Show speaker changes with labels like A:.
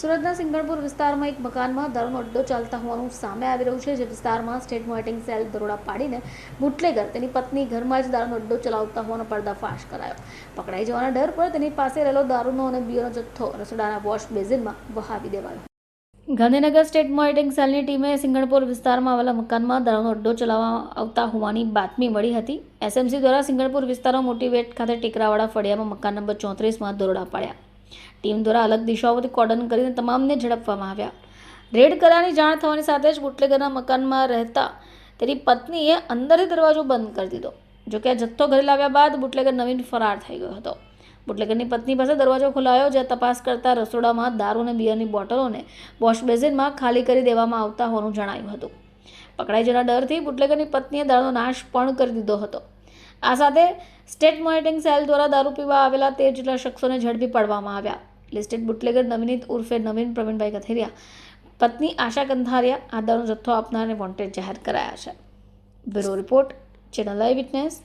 A: સુરતના સિંગણપુર વિસ્તારમાં એક મકાનમાં દારૂનો અડ્ડો ચાલતા હોવાનું સામે આવી રહ્યું છે. જે વિસ્તારમાં સ્ટેટ મોનિટરિંગ સેલ દરોડા પાડીને બુટલેગર તેની પત્ની ઘરમાં જ દારૂનો અડ્ડો ચલાવતા હોવાનો પર્દાફાશ કરાયો. પકડાઈ જવાના ડર પર તેની પાસે રહેલો દારૂનો અને બિયરનો જથ્થો રસોડાના વોશ બેઝિનમાં વહાવી દેવાયો. ગાંધીનગર સ્ટેટ મોનિટરિંગ સેલની ટીમે સિંગણપુર વિસ્તારમાં આવેલા મકાનમાં દારૂનો અડ્ડો ચલાવવા આવતા હોવાની બાતમી મળી હતી. એસએમસી દ્વારા સિંગણપુર વિસ્તારમાં મોટી વેટ ખાતે ટેકરાવાળા ફળિયામાં મકાન નંબર ચોત્રીસમાં દરોડા પાડ્યા. ટીમ દ્વારા અલગ દિશાઓથી કોર્ડન કરીને તમામને ઝડપવામાં આવ્યા. રેડ કરારની જાણ થવાની સાથે જ બુટલેગરના મકાનમાં રહેતા તેની પત્નીએ અંદરથી દરવાજો બંધ કરી દીધો. જોકે આ જથ્થો ઘરે લાવ્યા બાદ બુટલેગર નવીન ફરાર થઈ ગયો હતો. બુટલેગરની પત્ની પાસે દરવાજો ખોલાયો, જ્યાં તપાસ કરતા રસોડામાં દારૂ અને બિયરની બોટલોને વોશ બેઝિનમાં ખાલી કરી દેવામાં આવતા હોવાનું જણાયું હતું. પકડાઈ જના ડરથી બુટલેગરની પત્નીએ દારૂનો નાશ પણ કરી દીધો હતો. આ સાથે સ્ટેટ મોનિટરિંગ સેલ દ્વારા દારૂ પીવા આવેલા તેર જેટલા શખ્સોને ઝડપી પાડવામાં આવ્યા. લિસ્ટેડ બુટલેગર નવનીત ઉર્ફે નવીન પ્રવીણભાઈ કથેરિયા, પત્ની આશા કંથારિયા આ દારૂનો જથ્થો આપનારને વોન્ટેડ જાહેર કરાયા છે. Bureau report, channel live witness